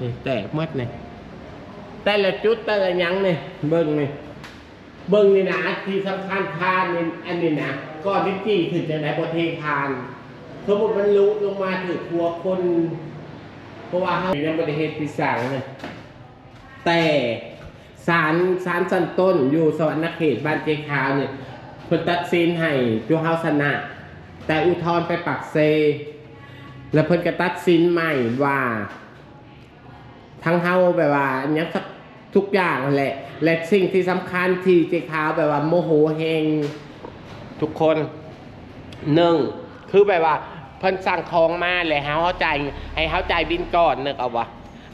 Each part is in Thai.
นี่แตกหมดเลยแต่ละจุดแต่ละยังนี่เบิ่งนี่เบิ่งนี่นะที่สำคัญทานนี่อันนี้นะก้อนที่จี้ขึ้นจากไหนบ่เททานสมมติมันลุลงมาถือครัวคน เพราะว่าเขายังบริเหตุพิสังเลยแต่ศาลศาลสันต้นอยู่สวรรณเขตบ้านเจคาวเนี่ยเพิ่นตัดสินให้จูเฮาชนะ แต่อุทธรณ์ไปปักเซ แล้วเพิ่นก็ตัดสินใหม่ว่า ทั้งเฮาแบบว่าอันเนี้ยทุกอย่างแหละ และสิ่งที่สำคัญที่เจคาวแบบว่าโมโหเฮงทุกคนหนึ่งคือแบบว่า เพิ่นสั่งของมาเลยเฮาเข้าใจายให้เฮาจ่ายบินก่อนนึกเอาวะ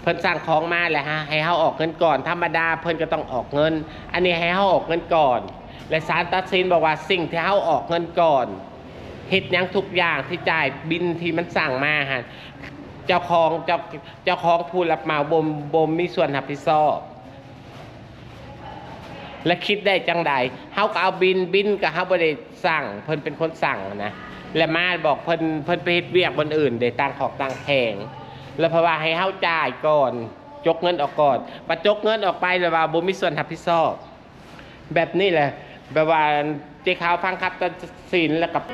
เพิ่นสั่งของมาเลยฮะให้เฮาออกเงินก่อน ธรรมดาเพิ่นก็ต้องออกเงิน อันนี้ให้เฮาออกเงินก่อน และศาลตัดสินบอกว่าสิ่งที่เฮาออกเงินก่อน เฮ็ดหยังทุกอย่างที่จ่ายบินที่มันสั่งมาฮะ เจ้าของเจ้าเจ้าของผู้รับเหมาบ่มบ่มมีส่วนรับผิดชอบและคิดได้จังใดเฮาก็เอาบินบินกับเฮาบ่ได้สั่ง เพิ่นเป็นคนสั่งนะและมาบอกเพิ่นเพิ่นไปเฮ็ดเวียกบนอื่นได้ตั้งขอกตั้งแพงแล้วเพราะว่าให้เฮาจ่ายก่อน จกเงินออกก่อนปะจกเงินออกไปแล้วว่าบ่มีส่วนรับผิดชอบ แบบนี้แหละแบบว่าเจ๊ขาวฟังครับตัดสินแล้วกับ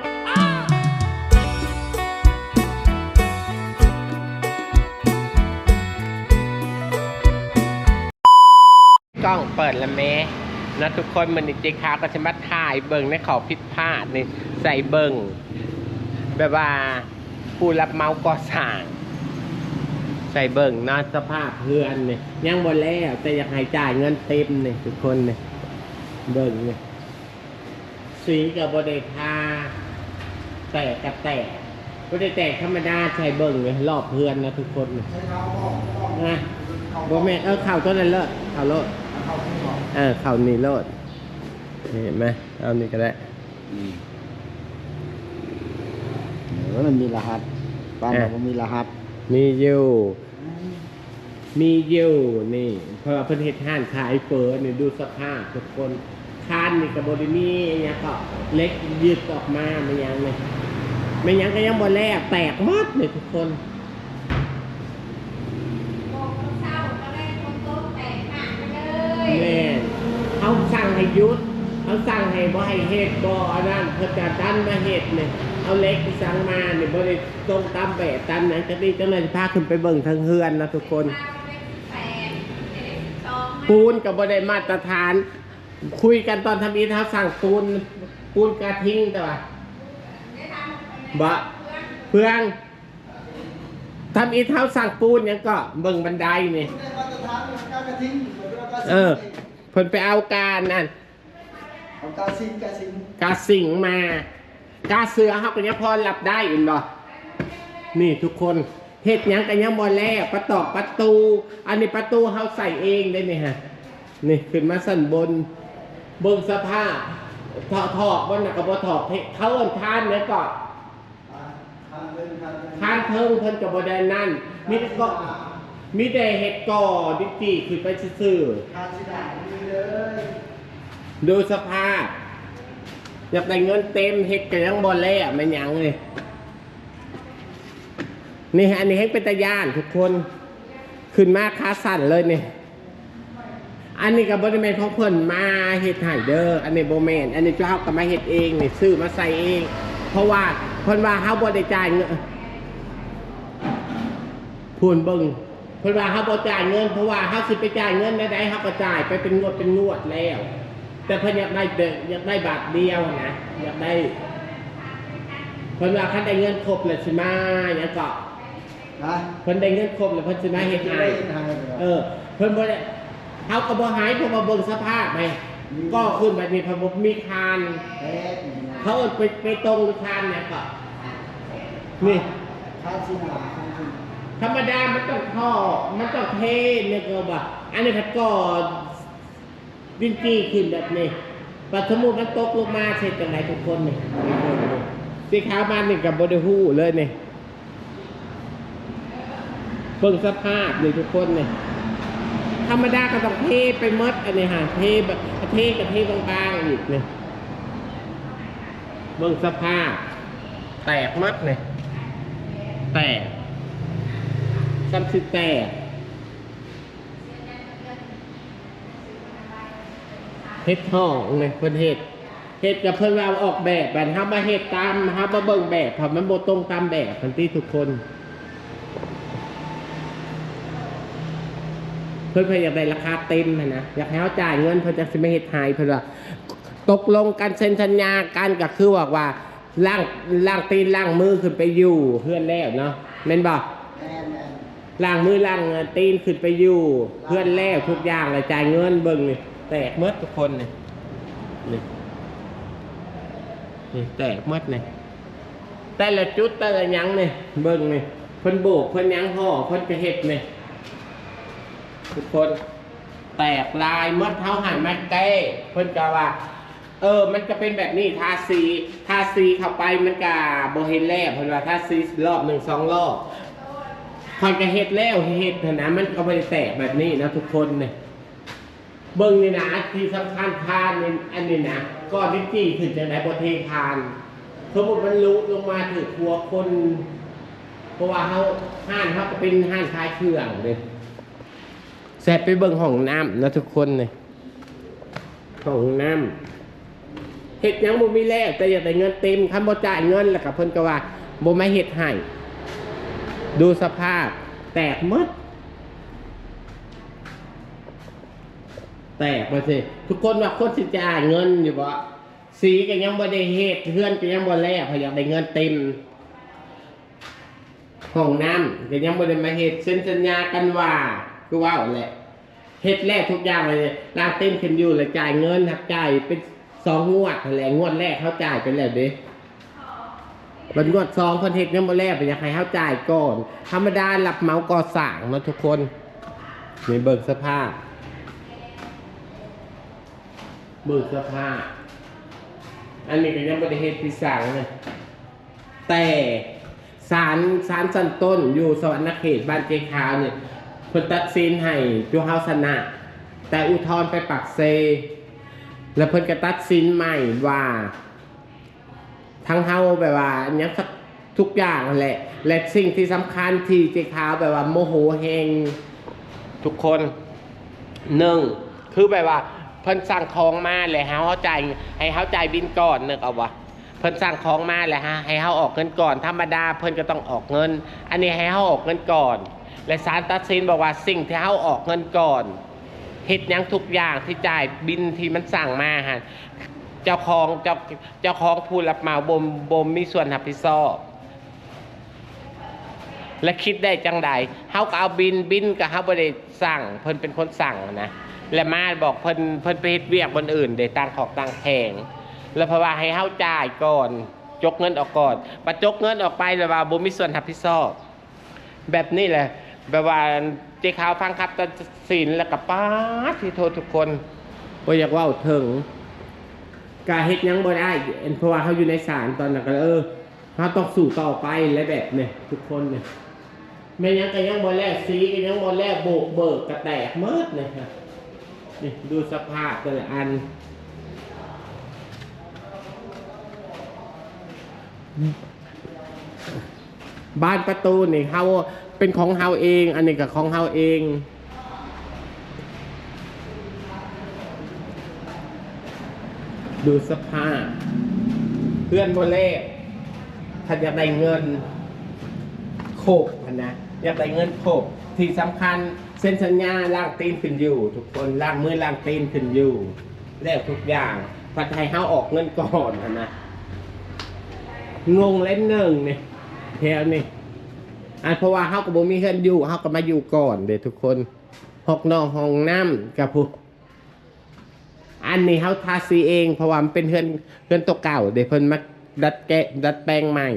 กล้องเปิดแล้วแม่นะทุกคนมันนี่เจ๊ขาวก็จะมาถ่ายเบิ่งในขอผิดพลาดนี่ใส่เบิ่งแบบว่าผู้รับเมาก่อสร้าง ใส่เบิ่งนาะสภาพเพื่อนนี่ยังบ่แล้วแต่อยากให้จ่ายเงินเต็มนี่ทุกคนนี่เบิ่งนี่สีกับบไดทาแตกกับแตกบไดแตกธรรมดาใส่เบิ่งเลยรอบเพื่อนนะทุกคนนี่นะบ่แม่เออเข่าตัวนั้นเลอะเข่าโลด เออเข่านี่โลดนี่เห็นไหมเอานี่ก็ได้เออมันมีรหัสบ้านเราก็มีรหัส มีอยู่ มีอยู่นี่เพราะว่าเพิ่นเฮ็ดห้านขายเฟอนี่ดูสภาพทุกคนคานนี่กับบริมีอหยังก็เล็กยืดออกมาไม่ยังเลยไม่ยังก็ยังบ่แลกแตกหมดเลยทุกคน บอกเขาเศร้าก็ได้คนโต๊ะแตกหักไปเลย แม่นเขาสั่งให้ยุดเขาสั่งให้บ่ให้เฮ็ดบ่อันนั้นเพิ่นจะดันมาเฮ็ดนี่ยเอาเล็กที่สั่งมาเนี่ยบ่ได้ตรงตามแบบตามหยังจักนี้จังเลยพาขึ้นไปเบิ่งทางเฮือนนะทุกคน ปูนกับบได้มาตรฐาน คุยกันตอนทำอีท้าสั่งปูนปูนกระทิ้งแต่ว่าบะเพื่องทำอีเท้าสั่งปูนยังก็เบิ่งบันไดนี่เออ พิ่นไปเอาการนั่นของการซิงการซิงกาสิงมา กาเสือเขาก็ยังพอหลับได้อินบ่นี่ทุกคนเฮ็ดหยังกันยังบ่แล้วประตอกประตู อันนี้ประตูเขาใส่เองได้นี่ฮะนี่ขึ้นมาสั่นบนเบิ่งสภาพถอดถอดบนน่ะก็บ่ถอดเขาเอิ้นทานเนี่ยก็ทางเดินทางเดินทานเทิงเพิ่นก็บ่ได้นั่นมีแต่ก็ มีแต่เฮ็ดก่อดิจิขึ้นไปซื่อทางสิดามีเลยๆดูสภาพ อยากได้เงินเต็มเฮ็ดก็ยังบ่แล้วมันหยังเลย นี่อันนี้ให้เป็นตาย่านทุกคน ขึ้นมาขาสั่นเลยนี่อันนี้กับบริเวณของเพิ่นมาเฮ็ดให้เด้ออันนี้โบแมนอันนี้เจ้าก็มาเฮ็ดเองนี่ซื้อมาใส่เอง เพราะว่าเพิ่นว่าเฮาบ่ได้จ่ายเงินพูนเบิ่งเพิ่นว่าเฮาบ่จ่ายเงินเพราะว่าเฮาสิไปจ่ายเงินได้ๆเฮาก็จ่ายไปเป็นงวดเป็นงวดแล้ว แต่เพิ่นอยากได้เด้ออยากได้บาทเดียวนะอยากได้เพิ่นว่าคันได้เงินครบแล้วสิมาหยังก็นะเพิ่นได้เงินครบแล้วเพิ่นสิมาเฮ็ดให้เออ เพิ่นบ่ได้เฮาก็บ่หายเพราะว่าเบิ่งสภาพไปก็ขึ้นแบบนี้เพราะบ่มีคานแพ้นี่นะเขาเอาไปไปตรงคานเนี่ยก็นี่ทางสิดาทางสิ ธรรมดามันต้องท่อมันต้องเทเนี่ยก็ว่าอันนี้พัดก็วินจี้ขึ้นแบบนี้ปัสมุมันตกลงมาเสร็จจังไหนทุกคนนี่สีขาวมานี่กับบไดฮู้เลยนี่เบิ่งสภาพนี่ทุกคนนี่ธรรมดาก็ต้องเทไปมดอันนี้ฮะเทแบบเทกับเทบางๆอีกนี่เบิ่งสภาพ แตกมัดเลยแตก กันสิแตกเฮ็ดหองเลยเพิ่นเฮ็ดเฮ็ดกับเพื่นเราออกแบบแบบทำมาเฮ็ดตามทำมาเบิ่งแบบทำมันบ่ตรงตามแบบกันทีทุกคน เพื่อนเพื่อนอยากได้ราคาเต็มนะอยากให้เขาจ่ายเงินเพื่อนจะสิไม่เฮ็ดหายเพื่อนตกลงกันเซ็นสัญญากันก็คือบอกว่าล่างล่างตีนล่างมือขึ้นไปอยู่เพื่อนแล้วเนาะเม่นบ่ ล่างมือล่างตีนขึ้นไปอยู่เพื่อนแล้วทุกอย่างเลยจ่ายเงินเบิ่งนี่แตกหมดทุกคนนี่นี่นี่แตกหมดนี่แต่ละจุดแต่ละยังนี่เบิ่งนี่เพิ่นโบกเพิ่นยังห่อเพิ่นก็เฮ็ดนี่ทุกคนแตกลายเมื่อเท้าหันมาเก้เพิ่นก็ว่า เออ มันจะเป็นแบบนี้ทาสีทาสีเข้าไปมันก็บ่เห็นแล้วเพิ่นว่าทาสีรอบหนึ่งสองรอบ พอนก็เฮ็ดแล้วเฮ็ดนะมันก็ไม่ได้แตกแบบนี้นะทุกคนเนี่ยเบิ่งนี่นะที่สำคัญทานนี่อันนี้นะก้อนที่จี้ขึ้นจากไหนบ่เททานสมมติมันลุลงมาถึงครัวคน เพราะว่าเขาห้านเขาก็เป็นห้านขายเครื่องเลยแซ่บไปเบิ่งห้องน้ำนะทุกคนเลยห้องน้ำเฮ็ดยังบ่มีแล้วแต่อยากได้เงินเต็มคันบ่จ่ายเงินแล้วก็เพิ่นก็ว่าบ่มาเฮ็ดให้ ดูสภาพ แตกหมดแตกไปสิทุกคนว่าคนสิจ่ายเงินอยู่บ่สีก็ยังบ่ได้เฮ็ดเพื่อนก็ยังบ่แล้วเพราอยากได้เงินเต็มห้องน้ำก็ยังบ่ได้มาเฮ็ดเซ็นสัญญากันว่าคือว่าแหละเฮ็ดแรกทุกอย่างเลยร่างเต้นขึ้นอยู่เลยจ่ายเงินหักจ่ายเป็นสองงวดแหละงวดแรกเขาจ่ายไปแล้วเด้ บันงวดสองคนเฮ็ดยังบ่แล้วไปอยากให้เขาจ่ายก่อน ธรรมดาหลับเหมาก่อสร้างเนาะทุกคนนี่เบิกสภาพ เบิกสภาพ อันนี้ก็ยังบ่ได้เฮ็ดพิสังเลยแต่ศาลศาลสันต้นอยู่สวรรณเขตบ้านเจคาวเนี่ยเพิ่นตัดสินให้จูเฮาชนะ แต่อุทธรณ์ไปปักเซ แล้วเพิ่นก็ตัดสินใหม่ว่า ทั้งเฮาแบบว่าอันเนี้ยทุกอย่างแหละ และสิ่งที่สำคัญที่เจคาวแบบว่าโมโหเฮงทุกคนหนึ่งคือแบบว่าเพิ่นสั่งของมาเลยฮะเข้าใจให้เข้าใจบินก่อนนึกเอาวะเพิ่นสั่งของมาเลยฮะให้เขาออกเงินก่อน ธรรมดาเพิ่นก็ต้องออกเงิน อันนี้ให้เขาออกเงินก่อน และศาลตัดสินบอกว่าสิ่งที่เขาออกเงินก่อนเหตุยังทุกอย่างที่จ่ายบินที่มันสั่งมาฮะ เจ้าของเจ้าเจ้าของผู้รับเหมาบ่มบ่มมีส่วนรับผิดชอบและคิดได้จังใดเฮาก็เอาบินบินกับเฮาบ่ได้สั่ง เพิ่นเป็นคนสั่งนะและมาบอกเพิ่นเพิ่นไปเฮ็ดเวียกบนอื่นได้ต่างขอกต่างแพงแล้วเพราะว่าให้เฮาจ่ายก่อนจกเงินออกก่อนบัดจกเงินออกไปแล้วว่าบ่มีส่วนรับผิดชอบแบบนี้แหละแบบว่าเจ้าขาวฟังครับตัดสินแล้วก็ป้าที่โทษทุกคนบ่อยากว้าถึง กาเฮ็ดยังบ่ได้เพราะว่าเขาอยู่ในศาลตอนนั้นก็เออเขาต้องสู้ต่อไปและแบบเนี่ยทุกคนเนี่ยแม่ยังก็ยังบอลแรกสีก็ยังบอลแรกโบกเบิกกระแตกเมิดเลยครับนี่ดูสภาพแต่ละอัน บ้านประตูนี่เฮาเป็นของเฮาเอง อันนี้กับของเฮาเอง ดูสภาพ เพื่อนบอลแรกถ้าอยากได้เงินโคบนะอยากได้เงินโคบที่สำคัญเส้นสัญญาล่างตีนขึ้นอยู่ ทุกคนล่างมือล่างตีนขึ้นอยู่แล้วทุกอย่างพัดให้เฮาออกเงินก่อนนะงงเล่นหนึ่งเนี่ยแถวนี่อันเพราะว่าเฮากับบ่มีเงินอยู่เฮาก็มาอยู่ก่อนเด้ทุกคนหอกนองห้องน้ำกับผู้ อันนี้เขาทาสีเองเพราะว่ามันเป็นเฮือนเฮือนตัวเก่าเดี๋ยวเพิ่นมาดัดแกะดัดแปลงใหม่